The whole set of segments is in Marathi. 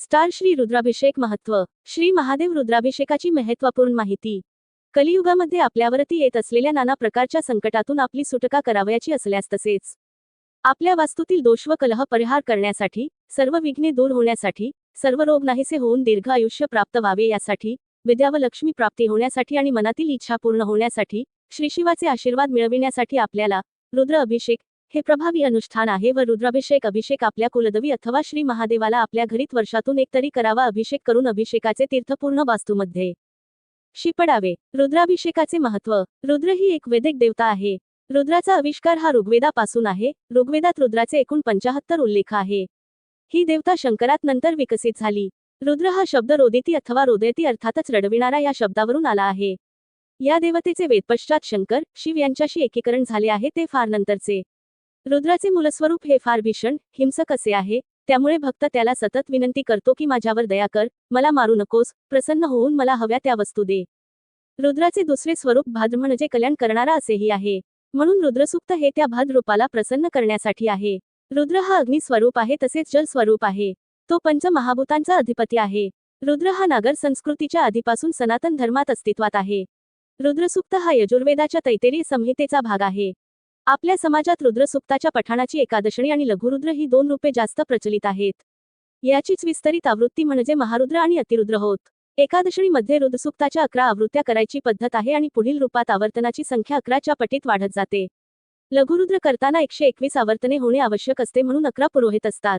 स्टार श्री रुद्राभिषेक महत्त्व. श्री महादेव रुद्राभिषेकाची महत्त्वपूर्ण माहिती. कलियुगामध्ये आपल्यावरती येत असलेल्या नाना प्रकारच्या संकटातून आपली सुटका करावयाची असल्यास तसेच आपल्या वास्तूतील दोष व कलह परिहार करण्यासाठी सर्व विघ्ने दूर होण्यासाठी सर्व रोग नाहीसे होऊन दीर्घ आयुष्य प्राप्त व्हावे यासाठी विद्या व लक्ष्मी प्राप्ती होण्यासाठी आणि मनातील इच्छा पूर्ण होण्यासाठी श्रीशिवाचे आशीर्वाद मिळविण्यासाठी आपल्याला रुद्र अभिषेक हे प्रभावी अनुष्ठान आहे व रुद्राभिषेक अभिषेक आपल्या कुलदेवी अथवा श्री महादेवाला आपल्या घरीत वर्षातून एकतरी करावा अभिषेक करून अभिषेकाचे तीर्थपूर्ण वास्तूमध्ये. शिपडावे. रुद्राभिषेकाचे महत्त्व रुद्र ही एक वेदिक देवता आहे. रुद्राचा आविष्कार हा ऋग्वेदापासून आहे. ऋग्वेदात रुद्राचे एकूण पंचाहत्तर उल्लेख आहे. ही देवता शंकरात नंतर विकसित झाली. रुद्र हा शब्द रोदिती अथवा रोदयती अर्थातच रडविणारा या शब्दावरून आला आहे. या देवतेचे वेदपश्चात शंकर शिव यांच्याशी एकीकरण झाले आहे ते फार नंतरचे. रुद्राचे मूलस्वरूप हे फार भीषण हिंसक असे आहे त्यामुळे भक्त त्याला सतत विनंती करतो की माझ्यावर दया कर मला मारू नकोस प्रसन्न होऊन मला हव्या त्या वस्तू दे. रुद्राचे दुसरे स्वरूप भाद्र म्हणजे कल्याण करणारा असेही आहे. म्हणून रुद्रसुक्त हे त्या भाद रूपाला प्रसन्न करण्यासाठी आहे. रुद्र हा अग्निस्वरूप आहे तसेच जल स्वरूप आहे. तो पंच महाभूतांचा अधिपती आहे. रुद्र हा नागर संस्कृतीच्या आधीपासून सनातन धर्मात अस्तित्वात आहे. रुद्रसुक्त हा यजुर्वेदाच्या तैतेरी संहितेचा भाग आहे. आपल्या समाजात रुद्रसुक्ताच्या पठाणाची एकादशणी आणि लघुरुद्र ही दोन रूपे जास्त प्रचलित आहेत. याचीच विस्तरित आवृत्ती म्हणजे महारुद्र आणि अतिरुद्र होत. एकादशणीमध्ये रुद्रसुक्ताच्या अकरा आवृत्त्या करायची पद्धत आहे आणि पुढील रूपात आवर्तनाची संख्या अकराच्या पटीत वाढत जाते. लघुरुद्र करताना एकशे एकवीस आवर्तने होणे आवश्यक असते म्हणून अकरा पुरोहित असतात.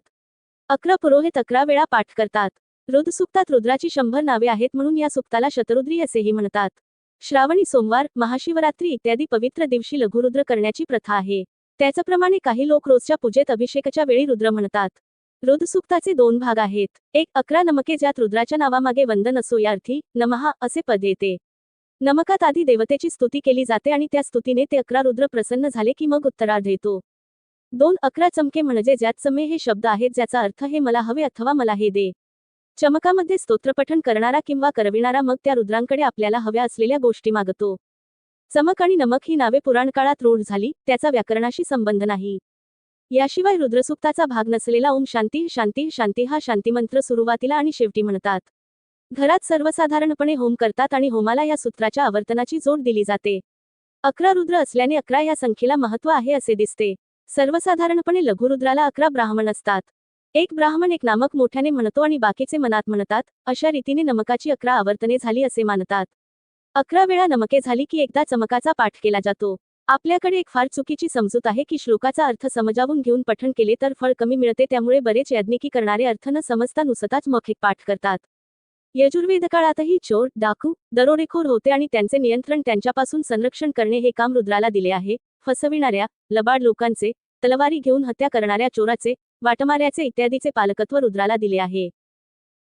अकरा पुरोहित अकरा वेळा पाठ करतात. रुद्रसुक्तात रुद्राची शंभर नावे आहेत म्हणून या सुक्ताला शतरुद्री असेही म्हणतात. श्रावणी सोमवार महाशिवरात्री इत्यादी पवित्र दिवशी लघुरुद्र करण्याची प्रथा आहे. त्याचप्रमाणे काही लोक रोजच्या पूजेत अभिषेकाच्या वेळी रुद्र म्हणतात. रुद्रसुक्ताचे दोन भाग आहेत. एक अकरा नमके ज्यात रुद्राच्या नावामागे वंदन असो या अर्थी नमहा असे पद येते. नमकात आधी देवतेची स्तुती केली जाते आणि त्या स्तुतीने ते अकरा रुद्र प्रसन्न झाले की मग उत्तरार्ध येतो. दोन अकरा चमके म्हणजे ज्यात चमे हे शब्द आहेत ज्याचा अर्थ हे मला हवे अथवा मला हे दे. चमकामध्ये स्तोत्रपठण करणारा किंवा करविणारा मग त्या रुद्रांकडे आपल्याला हव्या असलेल्या गोष्टी मागतो. चमक आणि नमक ही नावे पुराणकाळात रूढ झाली त्याचा व्याकरणाशी संबंध नाही. याशिवाय रुद्रसुक्ताचा भाग नसलेला ओम शांती शांती शांती हा शांतीमंत्र सुरुवातीला आणि शेवटी म्हणतात. घरात सर्वसाधारणपणे होम करतात आणि होमाला या सूत्राच्या आवर्तनाची जोड दिली जाते. अकरा रुद्र असल्याने अकरा या संख्येला महत्त्व आहे असे दिसते. सर्वसाधारणपणे लघुरुद्राला अकरा ब्राह्मण असतात. एक ब्राह्मण एक नामक मोठ्याने म्हणतो आणि बाकीचे मनात म्हणतात अशा रीतीने नमकाची अकरा आवर्तने झाली असे मानतात. अकरा वेळा नमके झाली की एकदा चमकाचा पाठ केला जातो. आपल्याकडे एक फार चुकीची समजूत आहे की श्लोकाचा अर्थ समजावून घेऊन पठण केले तर फळ कमी मिळते त्यामुळे बरेच याज्ञिकी करणारे अर्थ न समजता नुसताच मौखिक पाठ करतात. यजुर्वेद काळातही चोर डाकू दरोडेखोर होते आणि त्यांचे नियंत्रण त्यांच्यापासून संरक्षण करणे हे काम रुद्राला दिले आहे. फसविणाऱ्या लबाड लोकांचे तलवारी घेऊन हत्या करणाऱ्या चोराचे वाटमाऱ्याचे इत्यादीचे पालकत्व रुद्राला दिले आहे.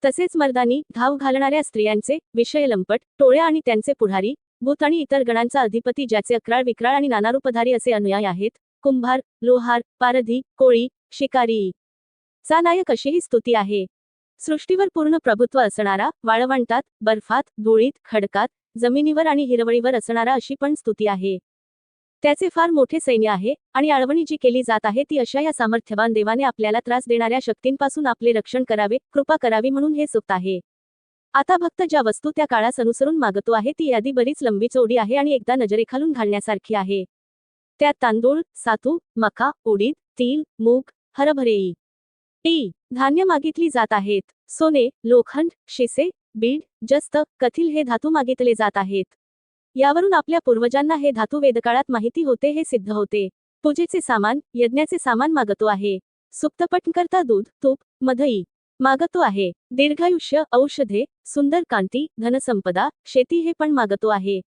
तसेच मर्दानी धाव घालणाऱ्या स्त्रियांचे विषय लंपट टोळ्या आणि त्यांचे पुढारी भूत आणि इतर गणांचा अधिपती ज्याचे अक्राळ विक्राळ आणि नानारूपधारी असे अनुयायी आहेत कुंभार लोहार पारधी कोळी शिकारी. चा नायक अशी ही स्तुती आहे. सृष्टीवर पूर्ण प्रभुत्व असणारा वाळवंटात बर्फात धुळीत खडकात जमिनीवर आणि हिरवळीवर असणारा अशी पण स्तुती आहे. त्याचे फार मोठे सैन्य आहे आणि आळवणी जी केली जात आहे ती अशा या सामर्थ्यवान देवाने आपल्याला त्रास देणाऱ्या शक्तींपासून आपले रक्षण करावे कृपा करावी म्हणून हे सुक्त आहे. आता भक्त ज्या वस्तू त्या काळास अनुसरून मागतो आहे ती यादी बरीच लंबी चोडी आहे आणि एकदा नजरेखालून घालण्यासारखी आहे. त्यात तांदूळ सातू मका उडीद तील मूग हरभरे ई धान्य मागितली जात आहेत. सोने लोखंड शिसे बीड जस्त कथिल हे धातू मागितले जात आहेत. यावरून आपल्या पूर्वजांना हे धातू वेदकाळात माहिती होते हे सिद्ध होते. पूजेचे सामान यज्ञाचे सामान मागतो आहे. सुप्तपटकरता दूध तूप मधई मागतो आहे. दीर्घायुष्य औषधे सुंदर कांती धनसंपदा शेती हे पण मागतो आहे.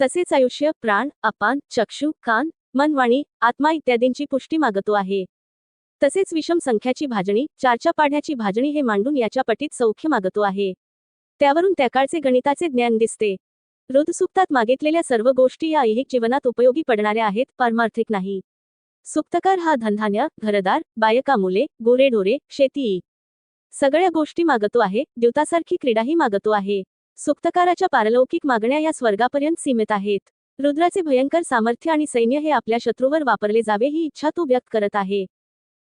तसेच आयुष्य प्राण अपान चक्षु कान मनवाणी आत्मा इत्यादींची पुष्टी मागतो आहे. तसेच विषम संख्याची भाजणी चारच्या पाढ्याची भाजणी हे मांडून याच्या पटीत सौख्य मागतो आहे. त्यावरून त्या काळचे गणिताचे ज्ञान दिसते. रुद्रसुक्तात मागितलेल्या सर्व गोष्टी या ऐहिक जीवनात उपयोगी पडणाऱ्या आहेत पारमार्थिक नाही. सुक्तकार हा धनधान्य घरदार बायका मुले गोरेढोरे शेती. सगळ्या गोष्टी मागतो आहे द्यूतासारखी क्रीडाही मागतो आहे. सुक्तकाराच्या पारलौकिक मागण्या या स्वर्गापर्यंत सीमित आहेत. रुद्राचे भयंकर सामर्थ्य आणि सैन्य हे आपल्या शत्रूवर वापरले जावे ही इच्छा तो व्यक्त करत आहे.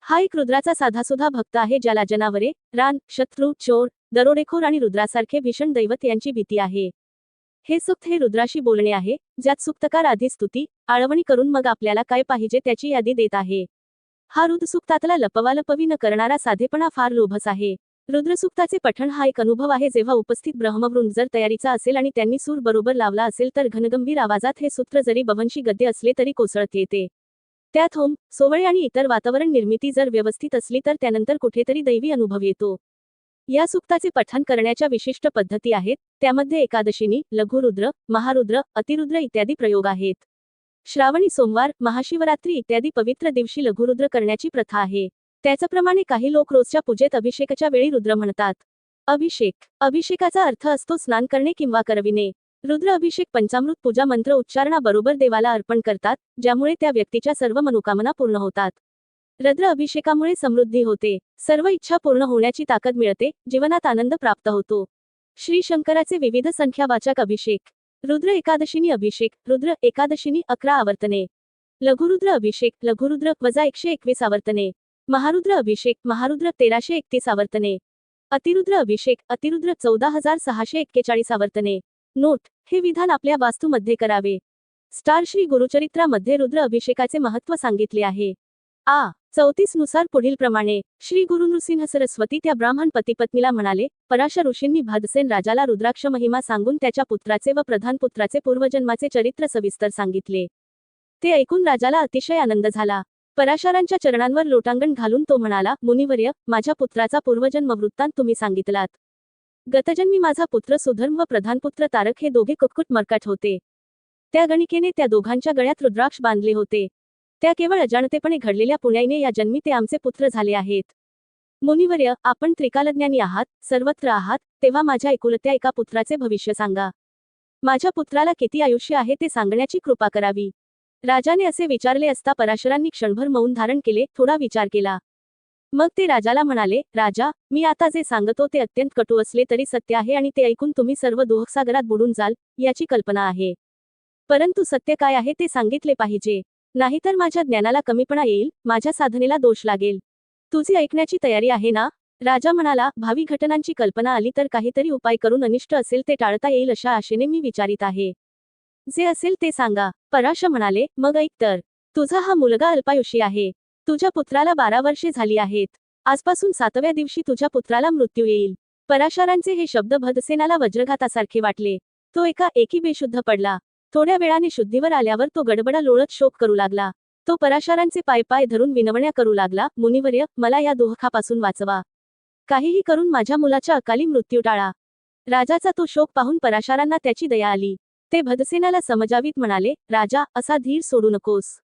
हा एक रुद्राचा साधासुधा भक्त आहे ज्याला जनावरे रान शत्रू चोर दरोडेखोर आणि रुद्रासारखे भीषण दैवत यांची भीती आहे. हे सुक्त हे रुद्राशी बोलणे आहे ज्यात सुक्तकार आधी स्तुती आळवणी करून मग आपल्याला काय पाहिजे त्याची यादी देत आहे. हा रुद्रसुक्तातला लपवालपवी न करणारा साधेपणा फार लोभस आहे. रुद्रसुक्ताचे पठण हा एक अनुभव आहे जेव्हा उपस्थित ब्रह्मवृंद जर तयारीचा असेल आणि त्यांनी सूर बरोबर लावला असेल तर घनगंभीर आवाजात हे सूत्र जरी बवंशी गद्य असले तरी कोसळत येते. त्यात होम सोवळे आणि इतर वातावरण निर्मिती जर व्यवस्थित असली तर त्यानंतर कुठेतरी दैवी अनुभव येतो. या सुक्ताचे पठण करण्याच्या विशिष्ट पद्धती आहेत त्यामध्ये एकादशीनी लघुरुद्र महारुद्र अतिरुद्र इत्यादी प्रयोग आहेत. श्रावणी सोमवार महाशिवरात्री इत्यादी पवित्र दिवशी लघुरुद्र करण्याची प्रथा आहे. त्याचप्रमाणे काही लोक रोजच्या पूजेत अभिषेकाच्या वेळी रुद्र म्हणतात. अभिषेक. अभिषेकाचा अर्थ असतो स्नान करणे किंवा करविणे. रुद्र अभिषेक पंचामृत पूजा मंत्र उच्चारणाबरोबर देवाला अर्पण करतात ज्यामुळे त्या व्यक्तीच्या सर्व मनोकामना पूर्ण होतात. रुद्र अभिषेकामुळे समृद्धी होते. सर्व इच्छा पूर्ण होण्याची ताकद मिळते. जीवनात आनंद प्राप्त होतो. श्री शंकराचे विविध संख्यावाचक अभिषेक. रुद्र एकादशीनी अभिषेक. रुद्र एकादशीनी अकरा आवर्तने. लघुरुद्र अभिषेक. लघुरुद्र वजा एकशे एकवीस आवर्तने. महारुद्र अभिषेक. महारुद्र तेराशे एकतीस आवर्तने. अतिरुद्र अभिषेक. अतिरुद्र चौदा हजार सहाशे एक्केचाळीस आवर्तने. नोट. हे विधान आपल्या वास्तूमध्ये करावे. स्टार श्री गुरुचरित्रामध्ये रुद्र अभिषेकाचे महत्त्व सांगितले आहे. आ. चौतीसनुसार पुढील प्रमाणे श्री गुरु नृसिंह सरस्वती त्या ब्राह्मण पतीपत्नीला म्हणाले पराशर ऋषींनी भदसेन राजाला रुद्राक्ष महिमा सांगून त्याच्या पुत्राचे व प्रधान पुत्राचे पूर्वजन्माचे चरित्र सविस्तर सांगितले. ते ऐकून राजाला अतिशय आनंद झाला. पराशरांच्या चरणांवर लोटांगण घालून तो म्हणाला मुनिवर्य माझ्या पुत्राचा पूर्वजन्म वृत्तांत तुम्ही सांगितलात. गतजन्मी माझा पुत्र सुधर्म व प्रधानपुत्र तारक हे दोघे कुटकुट मरकाट होते. त्या गणिकेने त्या दोघांच्या गळ्यात रुद्राक्ष बांधले होते. त्या केवळ अजाणतेपणे घडलेल्या पुण्याईने या जन्मी ते आमचे पुत्र झाले आहेत. मुनिवर्य आपण त्रिकालज्ञानी आहात सर्वत्र आहात तेव्हा माझ्या एकुलत्या एका पुत्राचे भविष्य सांगा. माझ्या पुत्राला किती आयुष्य आहे ते सांगण्याची कृपा करावी. राजाने असे विचारले असता पराशरांनी क्षणभर मौन धारण केले थोडा विचार केला. मग ते राजाला म्हणाले राजा मी आता जे सांगतो ते अत्यंत कटू असले तरी सत्य आहे आणि ते ऐकून तुम्ही सर्व दुःखसागरात बुडून जाल याची कल्पना आहे. परंतु सत्य काय आहे ते सांगितले पाहिजे. नाहीतर माझ्या ज्ञानाला कमीपणा येईल माझ्या साधनेला दोष लागेल. तुझी ऐकण्याची तयारी आहे ना? राजा म्हणाला भावी घटनांची कल्पना आली तर काहीतरी उपाय करून अनिष्ट असेल ते टाळता येईल अशा आशेने मी विचारित आहे. जे असेल ते सांगा. पराश म्हणाले मग ऐक तर. तुझा हा मुलगा अल्पायुषी आहे. तुझ्या पुत्राला बारा वर्षे झाली आहेत. आजपासून सातव्या दिवशी तुझ्या पुत्राला मृत्यू येईल. पराशरांचे हे शब्द भदसेनाला वज्रघातासारखे वाटले. तो एका एकी बेशुद्ध पडला. थोड्या वेळाने शुद्धीवर आल्यावर तो गडबडा लोळत शोक करू लागला. तो पराशारांचे पाय पाय धरून विनवण्या करू लागला मुनिवर्य मला या दोहखापासून वाचवा. काहीही करून माझ्या मुलाच्या अकाली मृत्यू टाळा. राजाचा तो शोक पाहून पराशारांना त्याची दया आली. ते भदसेनाला समजावीत म्हणाले राजा असा धीर सोडू नकोस.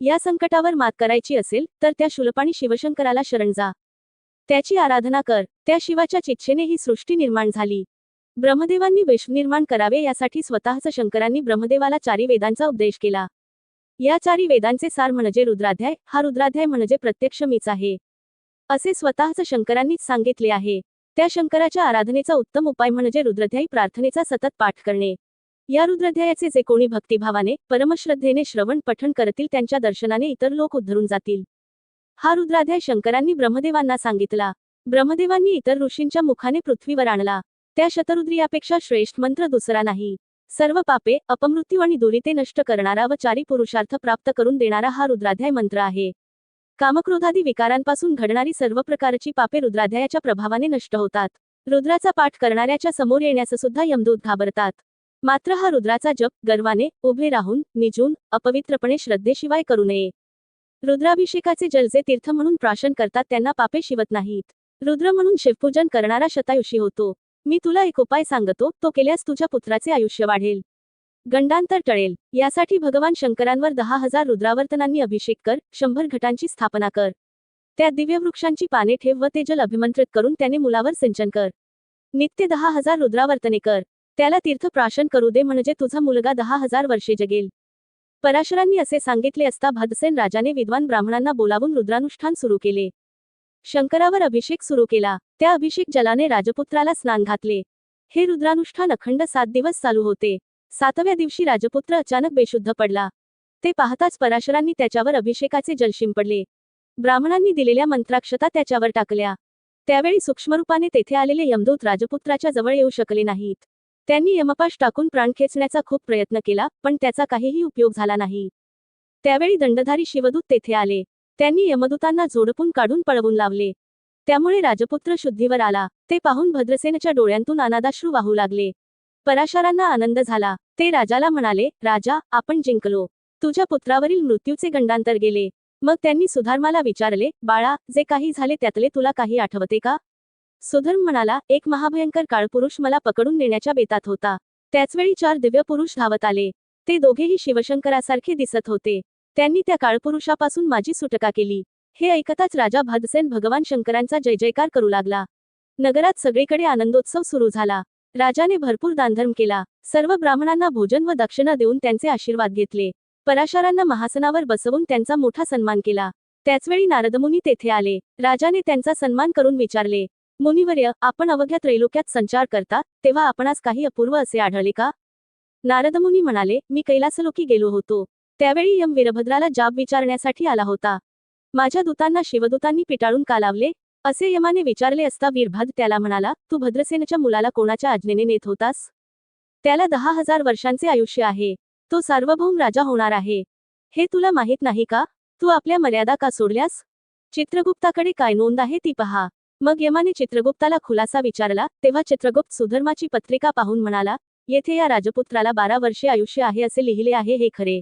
या संकटावर मात करायची असेल तर त्या शुलपाणी शिवशंकराला शरण जा. त्याची आराधना कर. त्या शिवाच्या चिच्छेने ही सृष्टी निर्माण झाली. ब्रह्मदेवांनी विश्व निर्माण करावे यासाठी स्वतःच शंकरांनी ब्रह्मदेवाला चारी वेदांचा उपदेश केला. या चारी वेदांचे सार म्हणजे रुद्राध्याय. हा रुद्राध्याय म्हणजे प्रत्यक्ष मीच आहे. असे स्वतःच शंकरांनीच सांगितले आहे. त्या शंकराच्या आराधनेचा उत्तम उपाय म्हणजे रुद्राध्यायी प्रार्थनेचा सतत पाठ करणे. या रुद्राध्यायाचे जे कोणी भक्तिभावाने परमश्रद्धेने श्रवण पठण करतील त्यांच्या दर्शनाने इतर लोक उद्धरून जातील. हा रुद्राध्याय शंकरांनी ब्रह्मदेवांना सांगितला. ब्रह्मदेवांनी इतर ऋषींच्या मुखाने पृथ्वीवर आणला. त्या शतरुद्रियापेक्षा श्रेष्ठ मंत्र दुसरा नाही. सर्व पापे अपमृत्यू आणि दुरिते नष्ट करणारा व चारी पुरुषार्थ प्राप्त करून देणारा हा रुद्राध्याय मंत्र आहे. कामक्रोधादी विकारांपासून घडणारी सर्व प्रकारची पापे रुद्राध्यायाच्या प्रभावाने नष्ट होतात. रुद्राचा पाठ करणाऱ्याच्या समोर येण्यास सुद्धा यमदूत घाबरतात. मात्र हा रुद्राचा जप गर्वाने उभे राहून निजून अपवित्रपणे श्रद्धेशिवाय करू नये. रुद्राभिषेकाचे जलचे तीर्थ म्हणून प्राशन करतात त्यांना पापे शिवत नाहीत. रुद्र म्हणून शिवपूजन करणारा शतायुषी होतो. मी तुला एक उपाय सांगतो तो केल्यास तुझ्या पुत्राचे आयुष्य वाढेल. गंडांतर टळेल. यासाठी भगवान शंकरांवर दहा हजार रुद्रावर्तनांनी अभिषेक कर शंभर घटांची स्थापना कर. त्या दिव्य वृक्षांची पाने ठेव व ते जल अभिमंत्रित करून त्याने मुलावर सिंचन कर. नित्य दहा हजार रुद्रावर्तने कर. त्याला तीर्थ प्राशन करू दे म्हणजे तुझा मुलगा दहा हजार वर्षे जगेल. पराशरांनी असे सांगितले असता भदसेन राजाने विद्वान ब्राह्मणांना बोलावून रुद्रानुष्ठान सुरू केले. शंकरावर अभिषेक सुरू केला. त्या अभिषेक जलाने राजपुत्राला स्नान घातले. हे रुद्रानुष्ठान अखंड सात दिवस चालू होते. सातव्या दिवशी राजपुत्र अचानक बेशुद्ध पडला. ते पाहताच पराशरांनी त्याच्यावर अभिषेकाचे जल शिंपडले. ब्राह्मणांनी दिलेल्या मंत्राक्षता त्याच्यावर टाकल्या. त्यावेळी सूक्ष्मरूपाने तेथे आलेले यमदूत राजपुत्राच्या जवळ येऊ शकले नाहीत. त्यांनी यमपाश टाकून प्राण खेचण्याचा खूप प्रयत्न केला पण त्याचा काहीही उपयोग झाला नाही. त्यावेळी दंडधारी शिवदूत तेथे आले. त्यांनी यमदूतांना जोडपून काढून पळवून लावले. त्यामुळे राजपुत्र शुद्धीवर आला. ते पाहून भद्रसेनच्या डोळ्यांतून अनादाश्रू वाहू लागले. पराशरांना आनंद झाला. ते राजाला म्हणाले राजा आपण जिंकलो. तुझ्या पुत्रावरील मृत्यूचे गंडांतर गेले. मग त्यांनी सुधार्माला विचारले बाळा जे काही झाले त्यातले तुला काही आठवते का? सुधर्म म्हणाला एक महाभयंकर काळपुरुष मला पकडून नेण्याच्या बेतात होता. त्याचवेळी चार दिव्य पुरुष धावत आले. ते दोघेही शिवशंकरासारखे दिसत होते. त्यांनी त्या काळपुरुषापासून माझी सुटका केली. हे ऐकताच राजा भदसेन भगवान शंकरांचा जय जयकार करू लागला. नगरात सगळीकडे आनंदोत्सव सुरू झाला. राजाने भरपूर दानधर्म केला. सर्व ब्राह्मणांना भोजन व दक्षिणा देऊन त्यांचे आशीर्वाद घेतले. पराशरांना महासनावर बसवून त्यांचा मोठा सन्मान केला. त्याचवेळी नारदमुनी तेथे आले. राजाने त्यांचा सन्मान करून विचारले मुनिवर्य आपण अवघ्या त्रैलोक्यात संचार करता तेव्हा आपणास काही अपूर्व असे आढळले का? नारदमुनी म्हणाले मी कैलासलोकी गेलो होतो. त्यावेळी यम वीरभद्राला जाब विचारण्यासाठी आला होता. माझ्या दूतांना शिवदूतांनी पिटाळून का लावले असे यमाने विचारले असता वीरभद्र त्याला म्हणाला तू भद्रसेनच्या मुलाला कोणाच्या आज्ञेने नेत होतास? त्याला दहा हजार वर्षांचे आयुष्य आहे. तो सार्वभौम राजा होणार आहे. हे तुला माहीत नाही का? तू आपल्या मर्यादा का सोडल्यास? चित्रगुप्ताकडे काय नोंद आहे ती पहा. मग यमाने चित्रगुप्ताला खुलासा विचारला तेव्हा चित्रगुप्त सुधर्माची पत्रिका पाहून म्हणाला येथे या राजपुत्राला बारा वर्षे आयुष्य आहे असे लिहिले आहे हे खरे.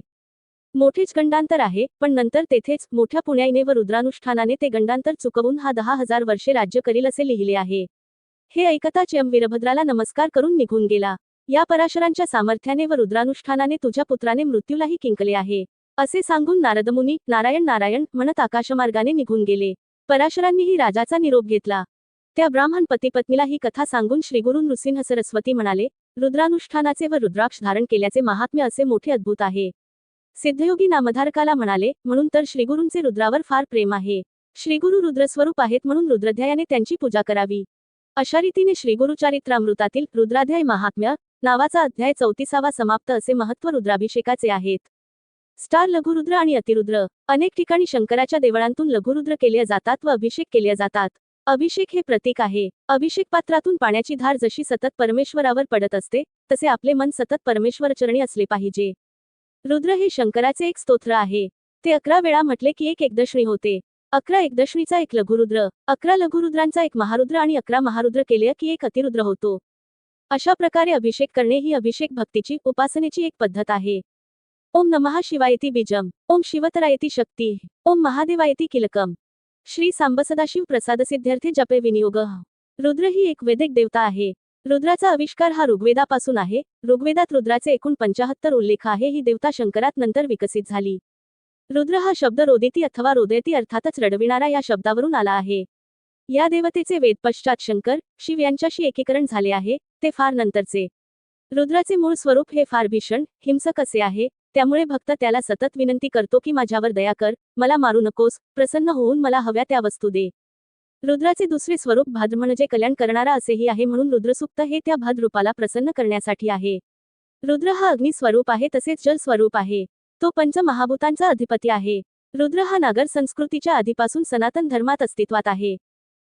मोठेच गंडांतर आहे पण नंतर तेथेच मोठ्या पुण्याईने व रुद्रानुष्ठानाने ते गंडांतर चुकवून हा दहा हजार वर्षे राज्य करील असे लिहिले आहे. हे ऐकताच यम वीरभद्राला नमस्कार करून निघून गेला. या पराशरांच्या सामर्थ्याने व रुद्रानुष्ठानाने तुझ्या पुत्राने मृत्यूलाही किंकले आहे. असे सांगून नारदमुनी नारायण नारायण म्हणत आकाशमार्गाने निघून गेले. पराशरांनीही राजाचा निरोप घेतला. त्या ब्राह्मण पतीपत्नीला ही कथा सांगून श्रीगुरु नृसिंह सरस्वती म्हणाले रुद्रानुष्ठानाचे व रुद्राक्ष धारण केल्याचे महात्म्य असे मोठे अद्भुत आहे. सिद्धयोगी नामधारकाला म्हणाले म्हणून तर श्रीगुरूंचे रुद्रावर फार प्रेम आहे. श्रीगुरु रुद्रस्वरूप आहेत म्हणून रुद्रध्यायाने त्यांची पूजा करावी. अशा रीतीने श्रीगुरुचारित्रामृतातील रुद्राध्याय महात्म्य नावाचा अध्याय चौतीसावा समाप्त असे महत्त्व रुद्राभिषेकाचे आहेत. स्टार लघुरुद्र आणि अतिरुद्र. अनेक ठिकाणी शंकराच्या देवळांतून लघुरुद्र केले जातात व अभिषेक केले जातात. अभिषेक हे प्रतीक आहे. अभिषेक पात्रातून पाण्याची धार जशी सतत परमेश्वरावर पडत असते तसे आपले मन सतत परमेश्वरचरणी असले पाहिजे. रुद्र हे शंकराचे एक स्तोत्र आहे. ते अकरा वेळा म्हटले की एक एकदशणी होते. अकरा एकदशणीचा एक लघुरुद्र अकरा लघुरुद्रांचा एक महारुद्र आणि अकरा महारुद्र केले की एक अतिरुद्र होतो. अशा प्रकारे अभिषेक करणे ही अभिषेक भक्तीची उपासनेची एक पद्धत आहे. ओम नमः शिवायती बीजम ओम शिवतरायती शक्ती ओम महादेवायती किलकम. श्री सांबसदाशिव प्रसाद सिद्ध्यर्थे जपे विनियोग. रुद्र ही एक वैदिक देवता आहे. रुद्राचा आविष्कार हा ऋग्वेदापासून आहे. ऋग्वेदात रुद्राचे एकूण पंचाहत्तर उल्लेख आहे. ही देवता शंकरात नंतर विकसित झाली. रुद्र हा शब्द रोदिती अथवा रोदयती अर्थातच रडविणारा या शब्दावरून आला आहे. या देवतेचे वेद पश्चात शंकर शिव यांच्याशी एकीकरण झाले आहे ते फार नंतरचे. रुद्राचे मूळ स्वरूप हे फार भीषण हिंसक असे आहे. त्यामुळे भक्त त्याला सतत विनंती करतो की माझ्यावर दया कर मला मारू नकोस प्रसन्न होऊन मला हव्या त्या वस्तू दे. रुद्राचे दुसरे स्वरूप भाद्र म्हणजे कल्याण करणारा असेही आहे म्हणून रुद्रसुक्त हे त्या भाद्रूपाला प्रसन्न करण्यासाठी आहे. रुद्र हा अग्निस्वरूप आहे तसेच जल स्वरूप आहे. तो पंच महाभूतांचा अधिपती आहे. रुद्र हा नागर संस्कृतीच्या आधीपासून सनातन धर्मात अस्तित्वात आहे.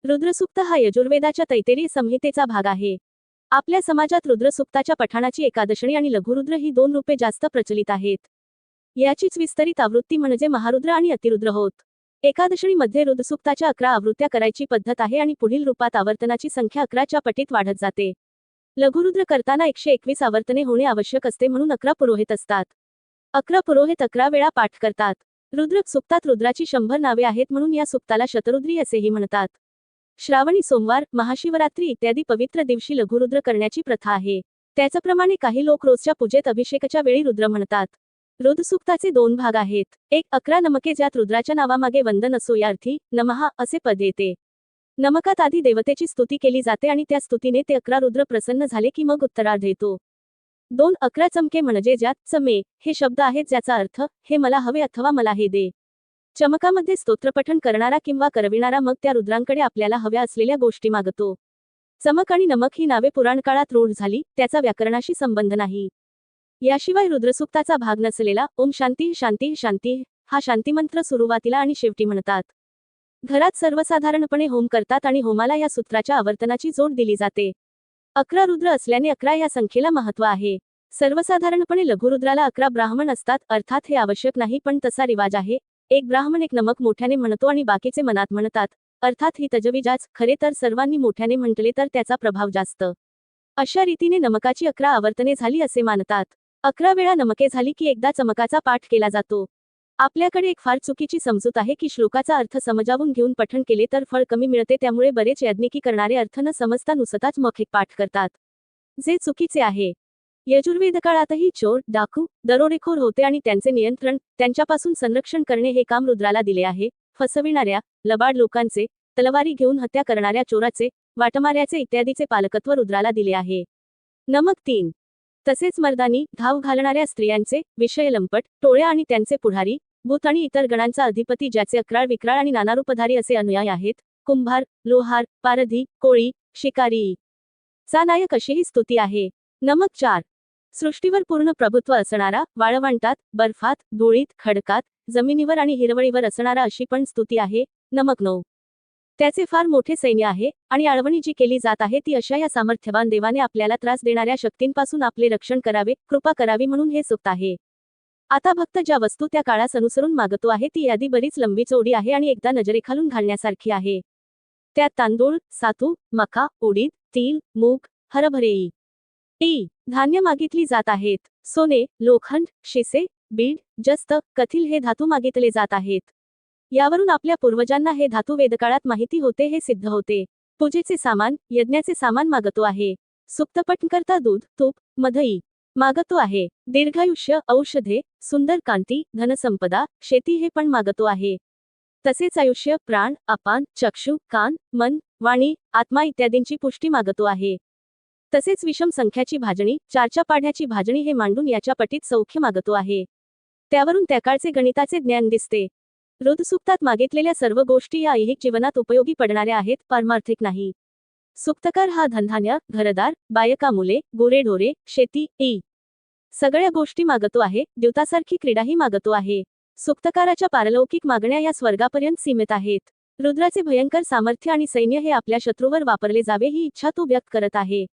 रुद्रसुक्त हा यजुर्वेदाच्या तैतेरी संहितेचा भाग आहे. आपल्या समाजात रुद्रसुक्ताच्या पठाणाची एकादशणी आणि लघुरुद्र ही दोन रूपे जास्त प्रचलित आहेत. याचीच विस्तरित आवृत्ती म्हणजे महारुद्र आणि अतिरुद्र होत. एकादशणीमध्ये रुद्रसुक्ताच्या अकरा आवृत्त्या करायची पद्धत आहे आणि पुढील रूपात आवर्तनाची संख्या अकराच्या पटीत वाढत जाते. लघुरुद्र करताना एकशे एकवीस आवर्तने होणे आवश्यक असते म्हणून अकरा पुरोहित असतात. अकरा पुरोहित अकरा वेळा पाठ करतात. रुद्र सुक्तात रुद्राची शंभर नावे आहेत म्हणून या सुक्ताला शतरुद्री असेही म्हणतात. श्रावणी सोमवार महाशिवरात्री इत्यादी पवित्र दिवशी लघुरुद्र करण्याची प्रथा आहे. त्याचप्रमाणे काही लोक रोजच्या पूजेत अभिषेकाच्या वेळी रुद्र म्हणतात. रुद्रसुक्ताचे दोन भाग आहेत. एक अकरा नमके ज्यात रुद्राच्या नावामागे वंदन असो या अर्थी नमहा असे पद येते. नमकात आधी देवतेची स्तुती केली जाते आणि त्या स्तुतीने ते अकरा रुद्र प्रसन्न झाले की मग उत्तरार्ध येतो. दोन अकरा चमके म्हणजे ज्यात चमे हे शब्द आहेत ज्याचा अर्थ हे मला हवे अथवा मला हे दे. चमकामध्ये स्तोत्रपठण करणारा किंवा करविणारा मग त्या रुद्रांकडे आपल्याला हव्या असलेल्या गोष्टी मागतो. चमक आणि नमक ही नावे पुराणकाळात रूढ झाली त्याचा व्याकरणाशी संबंध नाही. याशिवाय रुद्रसुक्ताचा भाग नसलेला ओम शांती शांती शांती हा शांतिमंत्र सुरुवातीला आणि शेवटी म्हणतात. घरात सर्वसाधारणपणे होम करतात आणि होमाला या सूत्राच्या आवर्तनाची जोड दिली जाते. अकरा रुद्र असल्याने अकरा या संख्येला महत्त्व आहे. सर्वसाधारणपणे लघुरुद्राला अकरा ब्राह्मण असतात अर्थात हे आवश्यक नाही पण तसा रिवाज आहे. एक ब्राह्मण एक नमक मोठ्याने म्हणतो आणि बाकीचे मनात म्हणतात. अर्थात ही तजविजाच खरे तर सर्वांनी मोठ्याने म्हटले तर त्याचा प्रभाव जास्त. अशा रीतीने नमकाची अकरा आवर्तने झाली असे मानतात. अकरा वेळा नमके झाली की एकदा चमकाचा पाठ केला जातो. आपल्याकडे एक फार चुकीची समजूत आहे की श्लोकाचा अर्थ समजावून घेऊन पठण केले तर फळ कमी मिळते त्यामुळे बरेच याज्ञिकी करणारे अर्थ न समजता नुसताच मौखिक पाठ करतात. जे चुकीचे आहे. यजुर्वेद काळातही चोर डाकू दरोडेखोर होते आणि त्यांचे नियंत्रण त्यांच्यापासून संरक्षण करणे हे काम रुद्राला दिले आहे. फसविणाऱ्या लबाड लोकांचे तलवारी घेऊन हत्या करणाऱ्या चोराचे वाटमाऱ्याचे इत्यादीचे पालकत्व रुद्राला दिले आहे. नमक तीन. तसेच मर्दानी धाव घालणाऱ्या स्त्रियांचे विषय लंपट टोळ्या आणि त्यांचे पुढारी भूत आणि इतर गणांचा अधिपती ज्याचे अकराळ विक्राळ आणि नानारूपधारी असे अनुयायी आहेत कुंभार लोहार पारधी कोळी शिकारी. चा नायक अशी ही स्तुती आहे. नमक चार. सृष्टीवर पूर्ण प्रभुत्व असणारा वाळवंटात बर्फात धुळीत खडकात जमिनीवर आणि हिरवळीवर असणारा अशी पण स्तुती आहे. नमक नऊ. त्याचे फार मोठे सैन्य आहे आणि आळवणी जी केली जात आहे ती अशा या सामर्थ्यवान देवाने आपल्याला त्रास देणाऱ्या शक्तींपासून आपले रक्षण करावे कृपा करावी म्हणून हे सुक्त आहे. आता भक्त ज्या वस्तू त्या काळास अनुसरून मागतो आहे ती यादी बरीच लंबी चोडी आहे आणि एकदा नजरेखालून घालण्यासारखी आहे. त्यात तांदूळ सातू मका उडीद तीळ मूग हरभरेई. ई धान्य मागितली जात आहेत. सोने लोखंड शिसे बीड जस्त कथिल हे धातू मागितले जात आहेत. यावरून आपल्या पूर्वजांना हे धातू वेदकाळात माहिती होते हे सिद्ध होते. पूजेचे सामान यज्ञाचे सामान मागतो आहे. सुप्तपटकरता दूध तूप मधई मागतो आहे. दीर्घायुष्य औषधे सुंदर कांती धनसंपदा शेती हे पण मागतो आहे. तसेच आयुष्य प्राण अपान चक्षु कान मन वाणी आत्मा इत्यादींची पुष्टी मागतो आहे. तसेच विषम संख्याची भाजणी चारच्या पाढ्याची भाजणी हे मांडून याच्या पटीत सौख्य मागतो आहे. त्यावरून त्याकाळचे गणिताचे ज्ञान दिसते. ऋतसुक्तात मागितलेल्या सर्व गोष्टी या ऐहिक जीवनात उपयोगी पडणाऱ्या आहेत पारमार्थिक नाही. सुक्तकार हा धनधान्य घरदार बायका मुले गुरेढोरे शेती ई. सगळ्या गोष्टी मागतो आहे द्युतासारखी क्रीडाही मागतो आहे. सुक्तकाराच्या पारलौकिक मागण्या या स्वर्गापर्यंत सीमित आहेत. रुद्राचे भयंकर सामर्थ्य आणि सैन्य हे आपल्या शत्रूवर वापरले जावे ही इच्छा तो व्यक्त करत आहे.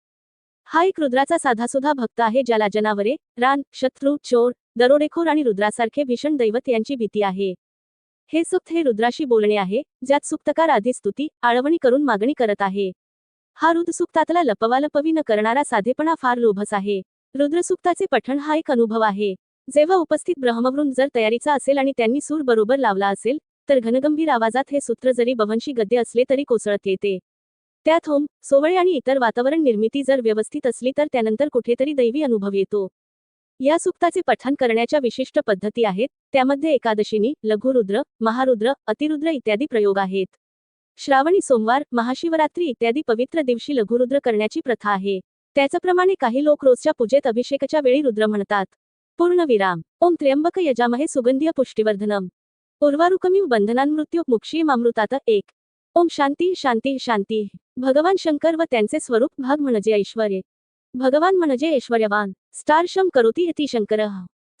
हा एक रुद्राचा साधासुधा भक्त आहे ज्याला जनावरे रान शत्रू चोर दरोडेखोर आणि रुद्रासारखे भीषण दैवत यांची भीती आहे. हे सुक्त हे रुद्राशी बोलणे आहे ज्यात सुक्तकार आधी स्तुती आळवणी करून मागणी करत आहे. हा रुद्रसुक्तातला लपवालपवी न करणारा साधेपणा फार लोभस आहे. रुद्रसुक्ताचे पठण हा एक अनुभव आहे. जेव्हा उपस्थित ब्रह्मवृंद जर तयारीचा असेल आणि त्यांनी सूर बरोबर लावला असेल तर घनगंभीर आवाजात हे सूत्र जरी बवंशी गद्य असले तरी कोसळत येते. त्यात होम सोवळे आणि इतर वातावरण निर्मिती जर व्यवस्थित असली तर त्यानंतर कुठेतरी दैवी अनुभव येतो. या सुक्ताचे पठण करण्याच्या विशिष्ट पद्धती आहेत त्यामध्ये एकादशीनी लघुरुद्र महारुद्र अतिरुद्र इत्यादी प्रयोग आहेत. श्रावणी सोमवार महाशिवरात्री इत्यादी पवित्र दिवशी लघुरुद्र करण्याची प्रथा आहे. त्याचप्रमाणे काही लोक रोजच्या पूजेत अभिषेकाच्या वेळी रुद्र म्हणतात. पूर्णविराम. ओम त्र्यंबक यजामहे सुगंधीय पुष्टिवर्धनम. उर्वारुकमिव बंधनान मृत्यू मुक्षीमामृतात एक. ओम शांती शांती शांती भगवान शंकर व त्यांचे स्वरूप भाग म्हणजे ऐश्वर्य भगवान म्हणजे ऐश्वर्यवान. स्टारशम करोती यती शंकर.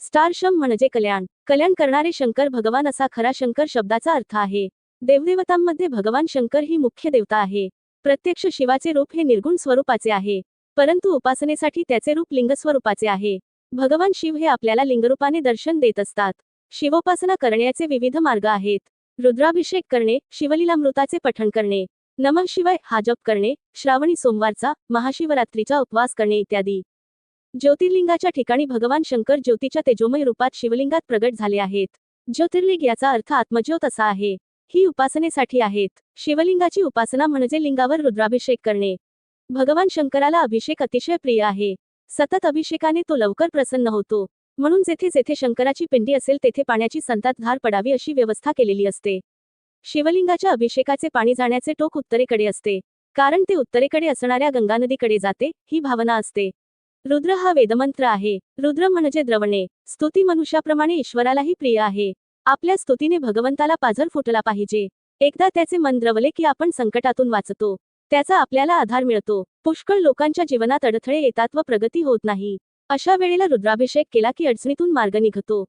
स्टारशम म्हणजे कल्याण. कल्याण करणारे शंकर भगवान असा खरा शंकर शब्दाचा अर्थ आहे. देवदेवतांमध्ये भगवान शंकर ही मुख्य देवता आहे. प्रत्यक्ष शिवाचे रूप हे निर्गुण स्वरूपाचे आहे. परंतु उपासनेसाठी त्याचे रूप लिंग स्वरूपाचे आहे. भगवान शिव हे आपल्याला लिंगरूपाने दर्शन देत असतात. शिवोपासना करण्याचे विविध मार्ग आहेत. रुद्राभिषेक करणे शिवलीलामृताचे पठण करणे नमः शिवाय हा जप करणे श्रावणी सोमवारचा महाशिवरात्रीचा उपवास करणे इत्यादी. ज्योतिर्लिंगाच्या ठिकाणी भगवान शंकर ज्योतीच्या तेजोमय रूपात शिवलिंगात प्रगट झाले आहेत. ज्योतिर्लिंग याचा अर्थ आत्मज्योत असा आहे. ही उपासनेसाठी आहेत. शिवलिंगाची उपासना म्हणजे लिंगावर रुद्राभिषेक करणे. भगवान शंकराला अभिषेक अतिशय प्रिय आहे. सतत अभिषेकाने तो लवकर प्रसन्न होतो. म्हणून जेथे जेथे शंकराची पिंडी असेल तेथे पाण्याची संतात धार पडावी अशी व्यवस्था केलेली असते. शिवलिंगाच्या अभिषेकाचे पाणी जाण्याचे टोक उत्तरेकडे असते कारण ते उत्तरेकडे असणाऱ्या गंगा नदीकडे जाते ही भावना असते. रुद्र हा वेदमंत्र आहे. रुद्र म्हणजे द्रवणे. स्तुती मनुष्याप्रमाणे ईश्वरालाही प्रिय आहे. आपल्या स्तुतीने भगवंताला पाझर फुटला पाहिजे. एकदा त्याचे मन द्रवले की आपण संकटातून वाचतो. त्याचा आपल्याला आधार मिळतो. पुष्कळ लोकांच्या जीवनात अडथळे येतात व प्रगती होत नाही. अशा वेळेला रुद्राभिषेक केला की अडचणीतून मार्ग निघतो.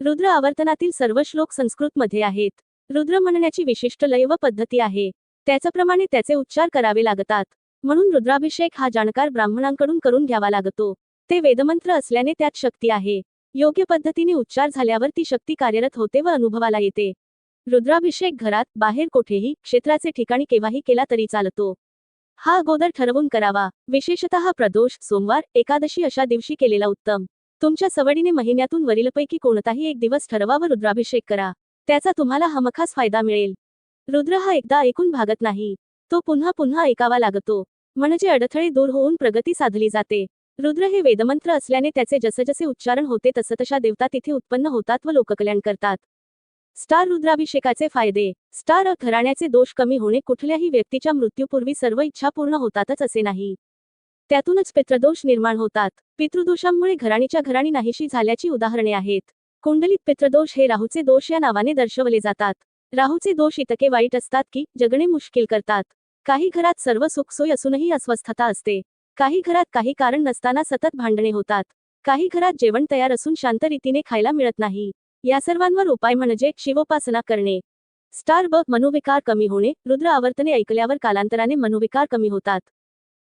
रुद्र आवर्तनातील सर्व श्लोक संस्कृतमध्ये आहेत. रुद्र म्हणण्याची विशिष्ट लय व पद्धती आहे. त्याचप्रमाणे त्याचे उच्चार करावे लागतात. म्हणून रुद्राभिषेक हा जाणकार ब्राह्मणांकडून करून घ्यावा लागतो. ते वेदमंत्र असल्याने त्यात शक्ती आहे. योग्य पद्धतीने उच्चार झाल्यावर ती शक्ती कार्यरत होते व अनुभवाला येते. रुद्राभिषेक घरात बाहेर कोठेही क्षेत्राचे ठिकाणी केव्हाही केला तरी चालतो. हा अगोदर ठरवून करावा. विशेषतः प्रदोष सोमवार एकादशी अशा दिवशी केलेला उत्तम. तुमच्या सवडीने महिन्यातून वरीलपैकी कोणताही एक दिवस ठरवा व रुद्राभिषेक करा. त्याचा तुम्हाला हमखास फायदा मिळेल. रुद्र हा एकदा ऐकून भागत नाही. तो पुन्हा पुन्हा ऐकावा लागतो. म्हणजे अडथळे दूर होऊन प्रगती साधली जाते. रुद्र हे वेदमंत्र असल्याने त्याचे जसजसे उच्चारण होते तसतशा देवता तिथे उत्पन्न होतात व लोककल्याण करतात. स्टार रुद्राभिषेकाचे फायदे. स्टार अ घराण्याचे दोष कमी होणे कुठल्याही व्यक्तीच्या मृत्यूपूर्वी सर्व इच्छा पूर्ण होतातच असे नाही. त्यातूनच पितृदोष निर्माण होतात. पितृदोषांमुळे घराणीच्या घराणी नाहीशी झाल्याची उदाहरणे आहेत. कुंडलीत पितृदोष हे राहूचे दोष या नावाने दर्शवले जातात. राहूचे दोष इतके वाईट असतात की जगणे मुश्किल करतात. काही घरात सर्व सुखसोय असूनही अस्वस्थता असते. काही घरात काही कारण नसताना सतत भांडणे होतात. काही घरात जेवण तयार असून शांत रीतीने खायला मिळत नाही. या सर्वांवर उपाय म्हणजे शिवोपासना करणे. स्टार ब मनोविकार कमी होणे रुद्र आवर्तने ऐकल्यावर कालांतराने मनोविकार कमी होतात.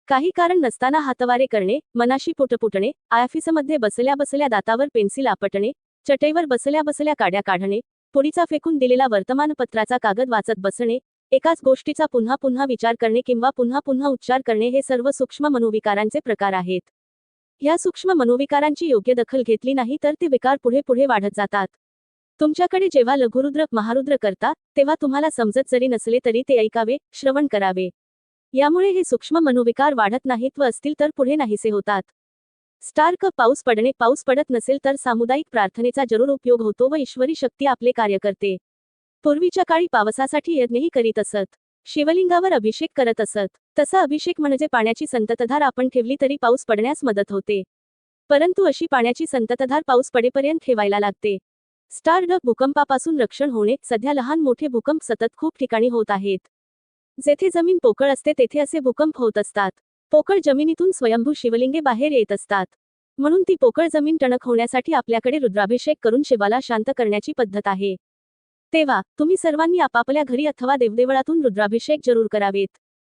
काही कारण नसताना हातवारे करणे मनाशी पुटपुटणे आयफिसमध्ये बसल्या बसल्या दातावर पेन्सिल आपटणे चटईवर बसल्या बसल्या काड्या काढणे पोळीचा फेकून दिलेला वर्तमानपत्राचा कागद वाचत बसणे एकाच गोष्टीचा पुन्हा पुन्हा विचार करणे किंवा पुन्हा पुन्हा उच्चार करणे हे सर्व सूक्ष्म मनोविकारांचे प्रकार आहेत. ह्या सूक्ष्म मनोविकारांची योग्य दखल घेतली नाही तर ते विकार पुढे पुढे वाढत जातात. तुमच्याकडे जेव्हा लघुरुद्र महारुद्र करता तेव्हा तुम्हाला समजत जरी नसले तरी ते ऐकावे श्रवण करावे. यामुळे हे सूक्ष्म मनोविकार वाढत नाहीत व असतील तर पुढे नाहीसे होतात. स्टार्क पाऊस पडणे पाऊस पडत नसेल तर सामुदायिक प्रार्थनेचा जरूर उपयोग होतो व ईश्वरी शक्ती आपले कार्य करते. पूर्वीच्या काळी पावसासाठी यज्ञही करीत असत. शिवलिंगावर अभिषेक करत असत. तसा अभिषेक म्हणजे पाण्याची संततधार आपण ठेवली तरी पाऊस पडण्यास मदत होते. परंतु अशी पाण्याची संततधार पाऊस पडेपर्यंत ठेवायला लागते. स्टार भूकंपापासून रक्षण होणे सध्या लहान मोठे भूकंप सतत खूप ठिकाणी होत आहेत. जेथे जमीन पोकळ असते तेथे असे भूकंप होत असतात. पोकळ जमिनीतून स्वयंभू शिवलिंगे बाहेर येत असतात. म्हणून ती पोकळ जमीन टणक होण्यासाठी आपल्याकडे रुद्राभिषेक करून शिवाला शांत करण्याची पद्धत आहे. तेव्हा तुम्ही सर्वांनी आपापल्या घरी अथवा देवदेवळातून रुद्राभिषेक जरूर करावेत.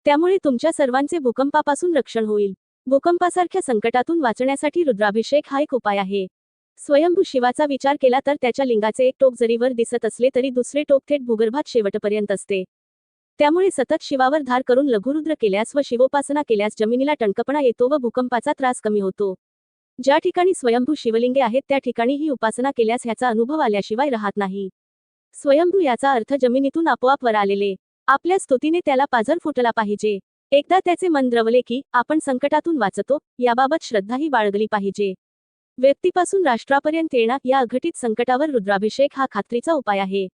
त्यामुळे तुमच्या सर्वांचे भूकंपापासून रक्षण होईल. भूकंपासारख्या संकटातून वाचण्यासाठी रुद्राभिषेक हा एक उपाय आहे. स्वयंभू शिवाचा विचार केला तर त्याच्या लिंगाचे एक टोक जरीवर दिसत असले तरी दुसरे टोक थेट भूगर्भात शेवटपर्यंत असते. त्यामुळे सतत शिवावर धार करून लघुरुद्र केल्यास व शिवोपासना केल्यास जमिनीला टणकपणा येतो व भूकंपाचा त्रास कमी होतो. ज्या ठिकाणी स्वयंभू शिवलिंगे आहेत त्या ठिकाणी ही उपासना केल्यास ह्याचा अनुभव आल्याशिवाय राहत नाही. स्वयंभू याचा अर्थ जमिनीतून आपोआप वर आलेले. आपल्या स्तुतीने त्याला पाझर फुटला पाहिजे. एकदा त्याचे मन द्रवले की आपण संकटातून वाचतो याबाबत श्रद्धाही बाळगली पाहिजे. व्यक्तीपासून राष्ट्रापर्यंत येणार या अघटित संकटावर रुद्राभिषेक हा खात्रीचा उपाय आहे.